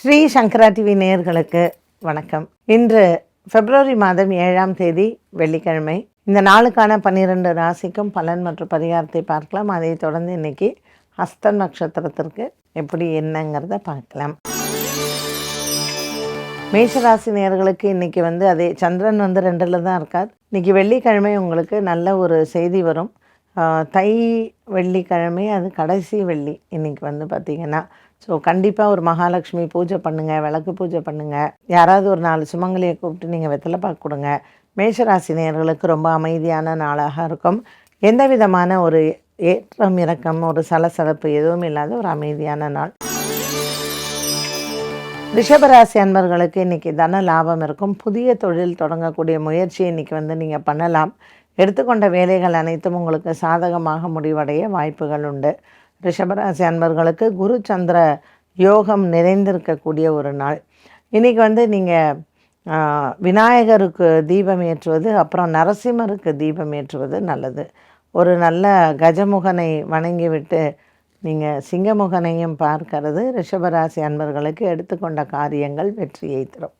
ஸ்ரீ சங்கரா TV நேயர்களுக்கு வணக்கம். இன்று பிப்ரவரி மாதம் ஏழாம் தேதி வெள்ளிக்கிழமை. இந்த நாளுக்கான பன்னிரெண்டு ராசிக்கும் பலன் மற்றும் பரிகாரத்தை பார்க்கலாம். அதை தொடர்ந்து இன்னைக்கு ஹஸ்த நட்சத்திரத்திற்கு எப்படி என்னங்கிறத பார்க்கலாம். மேஷராசி நேர்களுக்கு இன்னைக்கு வந்து அதே சந்திரன் வந்து ரெண்டில் தான் இருக்கார். இன்னைக்கு வெள்ளிக்கிழமை உங்களுக்கு நல்ல ஒரு செய்தி வரும். தை வெள்ளிக்கிழமை அது கடைசி வெள்ளி இன்னைக்கு வந்து பார்த்திங்கன்னா ஸோ கண்டிப்பாக ஒரு மகாலட்சுமி பூஜை பண்ணுங்கள் விளக்கு பூஜை பண்ணுங்கள் யாராவது ஒரு நாலு சுமங்கலியை கூப்பிட்டு நீங்கள் வெத்தலை பாக்கு கொடுங்க. மேஷராசி நேயர்களுக்கு ரொம்ப அமைதியான நாளாக இருக்கும். எந்த விதமான ஒரு ஏற்றம் இறக்கம் ஒரு சலசலப்பு எதுவும் இல்லாத ஒரு அமைதியான நாள். ரிஷபராசி அன்பர்களுக்கு இன்றைக்கி தன லாபம் இருக்கும். புதிய தொழில் தொடங்கக்கூடிய முயற்சி இன்றைக்கி வந்து நீங்கள் பண்ணலாம். எடுத்துக்கொண்ட வேலைகள் அனைத்தும் உங்களுக்கு சாதகமாக முடிவடைய வாய்ப்புகள் உண்டு. ரிஷபராசி அன்பர்களுக்கு குரு சந்திர யோகம் நிறைந்திருக்கக்கூடிய ஒரு நாள். இன்றைக்கி வந்து நீங்கள் விநாயகருக்கு தீபம் ஏற்றுவது அப்புறம் நரசிம்மருக்கு தீபம் ஏற்றுவது நல்லது. ஒரு நல்ல கஜமுகனை வணங்கிவிட்டு நீங்கள் சிங்கமுகனையும் பார்க்கறது ரிஷபராசி அன்பர்களுக்கு எடுத்துக்கொண்ட காரியங்கள் வெற்றியை தரும்.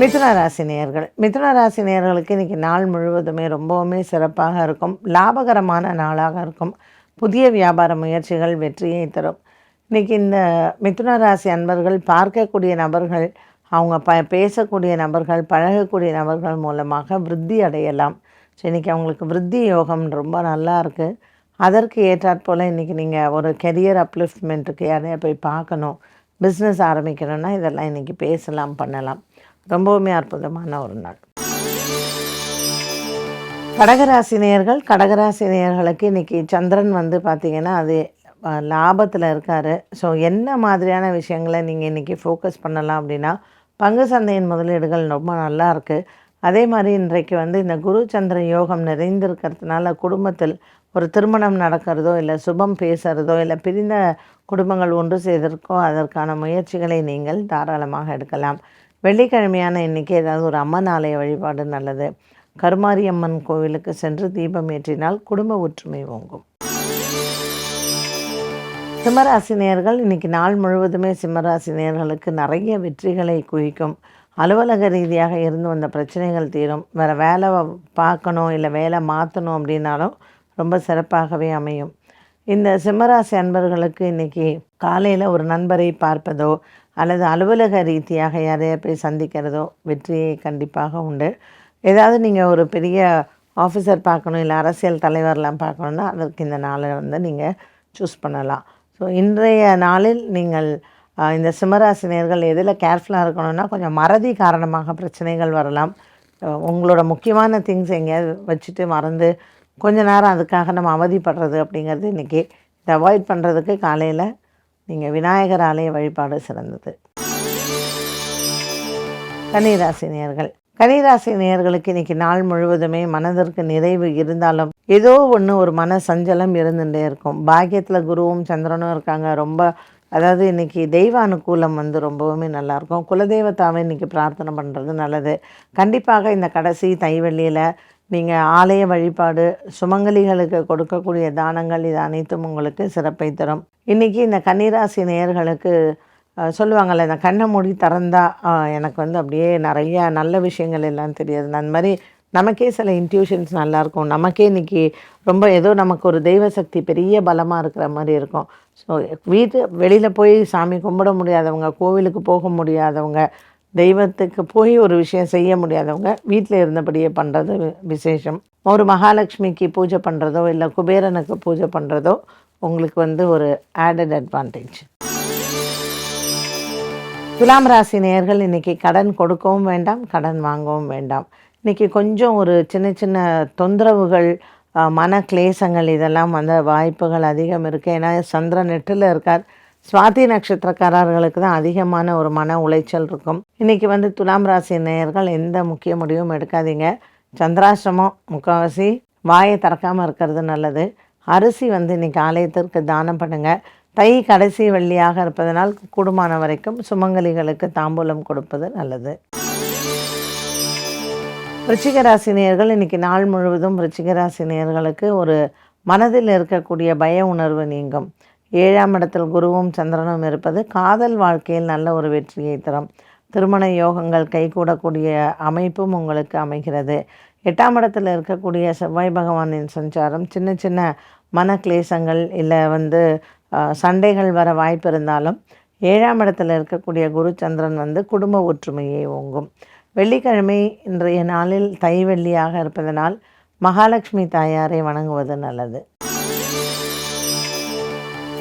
மிதுன ராசி நேயர்கள். மிதுன ராசி நேயர்களுக்கு இன்றைக்கி நாள் முழுவதுமே ரொம்பவுமே சிறப்பாக இருக்கும். லாபகரமான நாளாக இருக்கும். புதிய வியாபார முயற்சிகள் வெற்றியை தரும். இன்றைக்கி இந்த மிதுன ராசி அன்பர்கள் பார்க்கக்கூடிய நபர்கள் அவங்க ப பேசக்கூடிய நபர்கள் பழகக்கூடிய நபர்கள் மூலமாக விருத்தி அடையலாம். ஸோ இன்றைக்கி அவங்களுக்கு விருத்தி யோகம் ரொம்ப நல்லா இருக்குது அதற்கு ஏற்றாற்போல் இன்றைக்கி நீங்கள் ஒரு கெரியர் அப்லிஃப்ட்மெண்ட்டுக்கு யாரையா போய் பார்க்கணும் பிஸ்னஸ் ஆரம்பிக்கணும்னா இதெல்லாம் இன்றைக்கி பேசலாம் பண்ணலாம். ரொம்பவுமே அற்புதமான ஒரு நாள். கடகராசினியர்கள் கடகராசினியர்களுக்கு இன்றைக்கி சந்திரன் வந்து பார்த்திங்கன்னா அது லாபத்தில் இருக்கார். ஸோ என்ன மாதிரியான விஷயங்களை நீங்கள் இன்றைக்கி ஃபோக்கஸ் பண்ணலாம் அப்படின்னா பங்கு சந்தையின் முதலீடுகள் ரொம்ப நல்லா இருக்குது அதே மாதிரி இன்றைக்கு வந்து இந்த குரு சந்திர யோகம் நிறைந்திருக்கிறதுனால குடும்பத்தில் ஒரு திருமணம் நடக்கிறதோ இல்லை சுபம் பேசுகிறதோ இல்லை பிரிந்த குடும்பங்கள் ஒன்று செய்திருக்கோ அதற்கான முயற்சிகளை நீங்கள் தாராளமாக எடுக்கலாம். வெள்ளிக்கிழமையான இன்றைக்கி ஏதாவது ஒரு அம்மன் ஆலய வழிபாடு நல்லது. கருமாரி அம்மன் கோவிலுக்கு சென்று தீபம் ஏற்றினால் குடும்ப ஒற்றுமை ஓங்கும். சிம்மராசி நேயர்கள் இன்றைக்கி நாள் முழுவதுமே சிம்மராசினியர்களுக்கு நிறைய வெற்றிகளை குவிக்கும். அலுவலக ரீதியாக இருந்து வந்த பிரச்சனைகள் தீரும். வேறு வேலை பார்க்கணும் இல்லை வேலை மாற்றணும் அப்படின்னாலும் ரொம்ப சிறப்பாகவே அமையும். இந்த சிம்மராசி அன்பர்களுக்கு இன்றைக்கி காலையில் ஒரு நண்பரை பார்ப்பதோ அல்லது அலுவலக ரீதியாக யாரையா போய் சந்திக்கிறதோ வெற்றியை கண்டிப்பாக உண்டு. ஏதாவது நீங்கள் ஒரு பெரிய ஆஃபீஸர் பார்க்கணும் இல்லை அரசியல் தலைவர்லாம் பார்க்கணுன்னா அதற்கு இந்த நாளை வந்து நீங்கள் சூஸ் பண்ணலாம். ஸோ இன்றைய நாளில் நீங்கள் இந்த சிம்மராசினியர்கள் எதில் கேர்ஃபுல்லாக இருக்கணும்னா கொஞ்சம் மறதி காரணமாக பிரச்சனைகள் வரலாம். உங்களோட முக்கியமான திங்ஸ் எங்கேயாவது வச்சுட்டு மறந்து கொஞ்ச நேரம் அதுக்காக நம்ம அவதிப்படுறது அப்படிங்கிறது இன்றைக்கி இதை அவாய்ட் பண்ணுறதுக்கு காலையில் நீங்கள் விநாயகர் ஆலய வழிபாடு சிறந்தது. கன்னிராசி நேர்கள் கன்னிராசி நேர்களுக்கு இன்னைக்கு நாள் முழுவதுமே மனதிற்கு நிறைவு இருந்தாலும் ஏதோ ஒன்று ஒரு மன சஞ்சலம் இருந்துகிட்டே இருக்கும். பாக்கியத்தில் குருவும் சந்திரனும் இருக்காங்க. ரொம்ப அதாவது இன்னைக்கு தெய்வ அனுகூலம் வந்து ரொம்பவுமே நல்லாயிருக்கும் குலதெய்வத்தாவை இன்னைக்கு பிரார்த்தனை பண்ணுறது நல்லது. கண்டிப்பாக இந்த கடைசி தைவெள்ளியில் நீங்கள் ஆலய வழிபாடு சுமங்கலிகளுக்கு கொடுக்கக்கூடிய தானங்கள் இது அனைத்தும் உங்களுக்கு சிறப்பை தரும். இன்றைக்கி இந்த கன்னிராசி நேயர்களுக்கு சொல்லுவாங்கள்ல இந்த கண்ணை மூடி திறந்தா எனக்கு வந்து அப்படியே நிறைய நல்ல விஷயங்கள் எல்லாம் தெரியாது. அந்த மாதிரி நமக்கே சில இன்ட்யூஷன்ஸ் நல்லாயிருக்கும் நமக்கே இன்றைக்கி ரொம்ப ஏதோ நமக்கு ஒரு தெய்வ சக்தி பெரிய பலமாக இருக்கிற மாதிரி இருக்கும். ஸோ வீட்டு வெளியில் போய் சாமி கும்பிட முடியாதவங்க கோவிலுக்கு போக முடியாதவங்க தெய்வத்துக்கு போய் ஒரு விஷயம் செய்ய முடியாதவங்க வீட்டில் இருந்தபடியே பண்ணுறது விசேஷம். ஒரு மகாலட்சுமிக்கு பூஜை பண்ணுறதோ இல்லை குபேரனுக்கு பூஜை பண்ணுறதோ உங்களுக்கு வந்து ஒரு ஆடட் அட்வான்டேஜ் துலாம் ராசி நேர்கள் இன்றைக்கி கடன் கொடுக்கவும் வேண்டாம் கடன் வாங்கவும் வேண்டாம். இன்றைக்கி கொஞ்சம் ஒரு சின்ன சின்ன தொந்தரவுகள் மன கிளேசங்கள் இதெல்லாம் வந்த வாய்ப்புகள் அதிகம் இருக்குது ஏன்னா சந்திரன் எட்டில் இருக்கார். சுவாதி நட்சத்திரக்காரர்களுக்கு தான் அதிகமான ஒரு மன உளைச்சல் இருக்கும். இன்றைக்கி வந்து துலாம் ராசி நேயர்கள் எந்த முக்கிய முடிவும் எடுக்காதீங்க. சந்திராசிரமம் முக்கால்வாசி வாயை திறக்காமல் இருக்கிறது நல்லது. அரிசி வந்து இன்றைக்கி ஆலயத்திற்கு தானம் பண்ணுங்கள் தை கடைசி வெள்ளியாக இருப்பதனால் கூடுமான வரைக்கும் சுமங்கலிகளுக்கு தாம்பூலம் கொடுப்பது நல்லது. ரிச்சிகராசினியர்கள் ராசி இன்னைக்கு நாள் முழுவதும் ரிச்சிகராசினியர்களுக்கு ஒரு மனதில் இருக்கக்கூடிய பய உணர்வு நீங்கும். ஏழாம் இடத்தில் குருவும் சந்திரனும் இருப்பது காதல் வாழ்க்கையில் நல்ல ஒரு வெற்றியை தரும். திருமண யோகங்கள் கைகூடக்கூடிய அமைப்பும் உங்களுக்கு அமைகிறது. எட்டாம் இடத்தில் இருக்கக்கூடிய செவ்வாய் பகவானின் சஞ்சாரம் சின்ன சின்ன மன கிளேசங்கள் இல்லை வந்து சண்டைகள் வர வாய்ப்பு இருந்தாலும் ஏழாம் இடத்தில் இருக்கக்கூடிய குரு சந்திரன் வந்து குடும்ப ஒற்றுமையை ஓங்கும். வெள்ளிக்கிழமை இன்றைய நாளில் தை வெள்ளியாக இருப்பதனால் மகாலட்சுமி தாயாரை வணங்குவது நல்லது.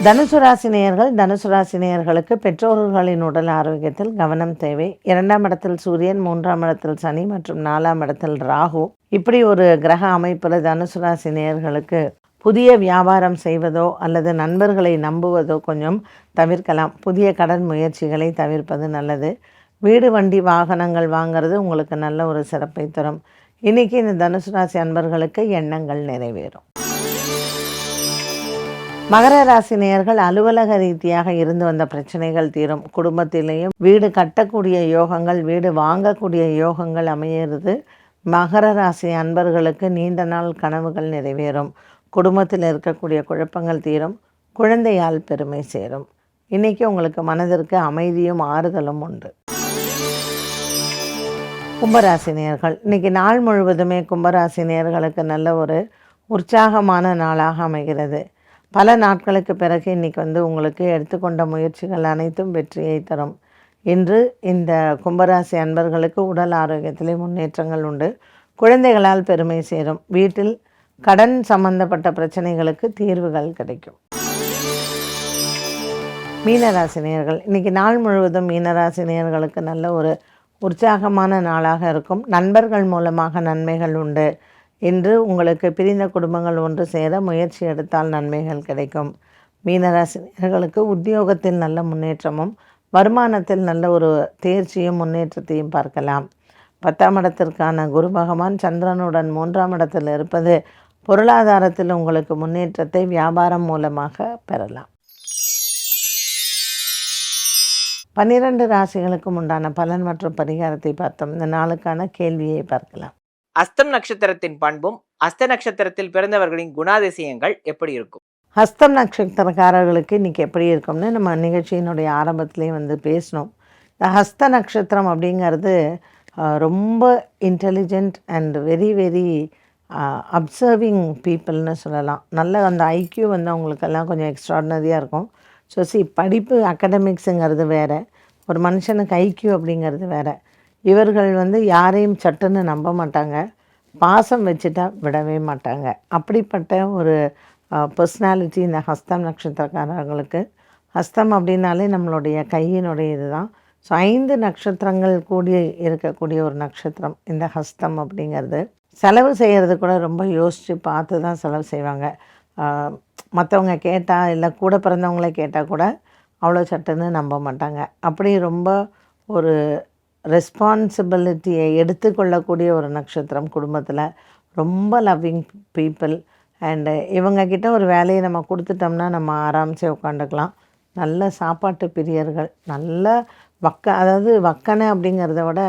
தனுசு ராசினியர்கள் தனுசு ராசினியர்களுக்கு பெற்றோர்களின் உடல் ஆரோக்கியத்தில் கவனம் தேவை. இரண்டாம் இடத்தில் சூரியன் மூன்றாம் இடத்தில் சனி மற்றும் நாலாம் இடத்தில் ராகு. இப்படி ஒரு கிரக அமைப்பில் தனுசு ராசினியர்களுக்கு புதிய வியாபாரம் செய்வதோ அல்லது நண்பர்களை நம்புவதோ கொஞ்சம் தவிர்க்கலாம். புதிய கடன் முயற்சிகளை தவிர்ப்பது நல்லது. வீடு வண்டி வாகனங்கள் வாங்கிறது உங்களுக்கு நல்ல ஒரு சிறப்பை தரும். இன்றைக்கி இந்த தனுசு ராசி அன்பர்களுக்கு எண்ணங்கள் நிறைவேறும். மகர ராசி நேயர்கள் அலுவலக ரீதியாக இருந்து வந்த பிரச்சனைகள் தீரும். குடும்பத்திலேயும் வீடு கட்டக்கூடிய யோகங்கள் வீடு வாங்கக்கூடிய யோகங்கள் அமையிறது. மகர ராசி அன்பர்களுக்கு நீண்ட நாள் கனவுகள் நிறைவேறும். குடும்பத்தில் இருக்கக்கூடிய குழப்பங்கள் தீரும். குழந்தையால் பெருமை சேரும். இன்றைக்கி உங்களுக்கு மனதிற்கு அமைதியும் ஆறுதலும் உண்டு. கும்பராசினியர்கள் இன்றைக்கி நாள் முழுவதுமே கும்பராசினியர்களுக்கு நல்ல ஒரு உற்சாகமான நாளாக அமைகிறது. பல நாட்களுக்கு பிறகு இன்றைக்கி வந்து உங்களுக்கு எடுத்துக்கொண்ட முயற்சிகள் அனைத்தும் வெற்றியை தரும். இன்று இந்த கும்பராசி அன்பர்களுக்கு உடல் ஆரோக்கியத்திலே முன்னேற்றங்கள் உண்டு. குழந்தைகளால் பெருமை சேரும். வீட்டில் கடன் சம்பந்தப்பட்ட பிரச்சனைகளுக்கு தீர்வுகள் கிடைக்கும். மீனராசினியர்கள் இன்றைக்கி நாள் முழுவதும் மீனராசினியர்களுக்கு நல்ல ஒரு உற்சாகமான நாளாக இருக்கும். நண்பர்கள் மூலமாக நன்மைகள் உண்டு. இன்று உங்களுக்கு பிரிந்த குடும்பங்கள் ஒன்று சேர முயற்சி எடுத்தால் நன்மைகள் கிடைக்கும். மீனராசினியர்களுக்கு உத்தியோகத்தில் நல்ல முன்னேற்றமும் வருமானத்தில் நல்ல ஒரு தேர்ச்சியும் முன்னேற்றத்தையும் பார்க்கலாம். பத்தாம் இடத்திற்கான குரு பகவான் சந்திரனுடன் மூன்றாம் இடத்தில் இருப்பது பொருளாதாரத்தில் உங்களுக்கு முன்னேற்றத்தை வியாபாரம் மூலமாக பெறலாம். பன்னிரண்டு ராசிகளுக்கும் உண்டான பலன் மற்றும் பரிகாரத்தை பார்த்தோம். இந்த நாளுக்கான கேள்வியை பார்க்கலாம். அஸ்தம் நட்சத்திரத்தின் பண்பும் அஸ்த நட்சத்திரத்தில் பிறந்தவர்களின் குணாதிசயங்கள் எப்படி இருக்கும்? ஹஸ்தம் நட்சத்திரக்காரர்களுக்கு இன்றைக்கி எப்படி இருக்கும்னு நம்ம நிகழ்ச்சியினுடைய ஆரம்பத்துலேயே வந்து பேசினோம். இந்த ஹஸ்த நட்சத்திரம் அப்படிங்கிறது ரொம்ப intelligent and very very observing பீப்புள்னு சொல்லலாம். நல்ல அந்த ஐக்கியூ வந்து அவங்களுக்கெல்லாம் கொஞ்சம் எக்ஸ்ட்ராடினரியாக இருக்கும். ஸோ சி படிப்பு அகடமிக்ஸுங்கிறது வேறு. ஒரு மனுஷனுக்கு ஐக்கியூ அப்படிங்கிறது வேறு. இவர்கள் வந்து யாரையும் சட்டுன்னு நம்ப மாட்டாங்க. பாசம் வச்சுட்டா விடவே மாட்டாங்க. அப்படிப்பட்ட ஒரு பர்சனாலிட்டி இந்த ஹஸ்தம் நட்சத்திரக்காரர்களுக்கு ஹஸ்தம் அப்படின்னாலே நம்மளுடைய கையினுடைய இது தான் ஸோ ஐந்து நட்சத்திரங்கள் கூடி இருக்கக்கூடிய ஒரு நட்சத்திரம் இந்த ஹஸ்தம் அப்படிங்கிறது. செலவு செய்கிறது கூட ரொம்ப யோசித்து பார்த்து தான் செலவு செய்வாங்க. மற்றவங்க கேட்டால் இல்லை கூட பிறந்தவங்களே கேட்டால் கூட அவ்வளோ சட்டுன்னு நம்ப மாட்டாங்க. அப்படி ரொம்ப ஒரு ரெஸ்பான்சிபிலிட்டியை எடுத்துக்கொள்ளக்கூடிய ஒரு நட்சத்திரம் குடும்பத்தில். ரொம்ப லவ்விங் பீப்புள் அண்டு இவங்கக்கிட்ட ஒரு வேலையை நம்ம கொடுத்துட்டோம்னா நம்ம ஆராம்சே உட்காந்துக்கலாம். நல்ல சாப்பாட்டு பிரியர்கள் நல்ல வக்க அதாவது வக்கனை அப்படிங்கிறத விட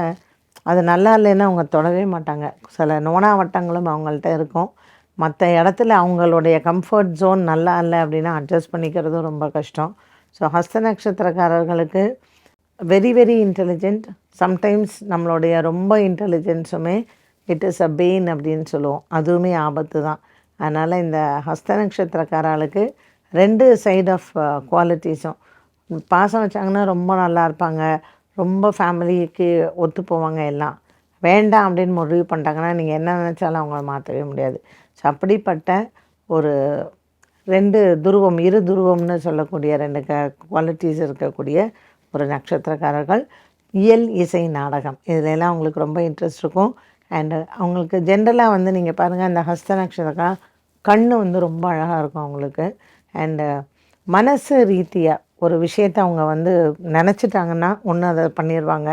அது நல்லா இல்லைன்னா அவங்க தொடவே மாட்டாங்க. சில நோனாவட்டங்களும் அவங்கள்ட்ட இருக்கும். மற்ற இடத்துல அவங்களுடைய கம்ஃபர்ட் ஜோன் நல்லா இல்லை அப்படின்னா அட்ஜஸ்ட் பண்ணிக்கிறதும் ரொம்ப கஷ்டம். ஸோ ஹஸ்த நட்சத்திரக்காரர்களுக்கு வெரி வெரி இன்டெலிஜென்ட் சம்டைம்ஸ் நம்மளுடைய ரொம்ப இன்டெலிஜென்ஸுமே இட் இஸ் அ பெயின் அப்படின்னு சொல்லுவோம். அதுவுமே ஆபத்து தான். அதனால் இந்த ஹஸ்த நட்சத்திரக்காரர்களுக்கு ரெண்டு சைட் ஆஃப் குவாலிட்டிஸும் பாசம் வச்சாங்கன்னா ரொம்ப நல்லா இருப்பாங்க. ரொம்ப ஃபேமிலிக்கு ஒத்து போவாங்க எல்லாம். வேண்டாம் அப்படின்னு முடிவு பண்ணிட்டாங்கன்னா நீங்கள் என்ன நினச்சாலும் அவங்கள மாற்றவே முடியாது. ஸோ அப்படிப்பட்ட ஒரு ரெண்டு துருவம் இரு துருவம்னு சொல்லக்கூடிய ரெண்டு க குவாலிட்டிஸ் இருக்கக்கூடிய ஒரு நட்சத்திரக்காரர்கள் இயல் இசை நாடகம். இதிலெல்லாம் அவங்களுக்கு ரொம்ப இன்ட்ரெஸ்ட் இருக்கும். அண்டு அவங்களுக்கு ஜென்ரலாக வந்து நீங்கள் பாருங்கள் அந்த ஹஸ்த நட்சத்திரக்கா கண் வந்து ரொம்ப அழகாக இருக்கும் அவங்களுக்கு. அண்டு மனசு ரீதியாக ஒரு விஷயத்தை அவங்க வந்து நினச்சிட்டாங்கன்னா ஒன்று அதை பண்ணிடுவாங்க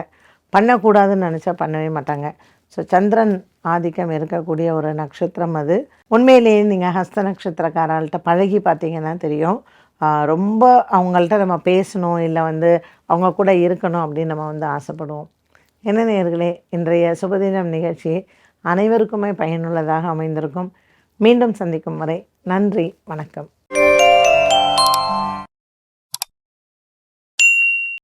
பண்ணக்கூடாதுன்னு நினச்சா பண்ணவே மாட்டாங்க. ஸோ சந்திரன் ஆதிக்கம் இருக்கக்கூடிய ஒரு நட்சத்திரம் அது. உண்மையிலேயே நீங்கள் ஹஸ்த நட்சத்திரக்காரால்கிட்ட பழகி பார்த்தீங்கன்னா தெரியும். ரொம்ப அவங்கள்ட்ட நம்ம பேசணும் இல்லை வந்து அவங்க கூட இருக்கணும் அப்படின்னு நம்ம வந்து ஆசைப்படுவோம். என்ன நேர்களே இன்றைய சுபதினம் நிகழ்ச்சி அனைவருக்குமே பயனுள்ளதாக அமைந்திருக்கும். மீண்டும் சந்திக்கும் வரை நன்றி வணக்கம்.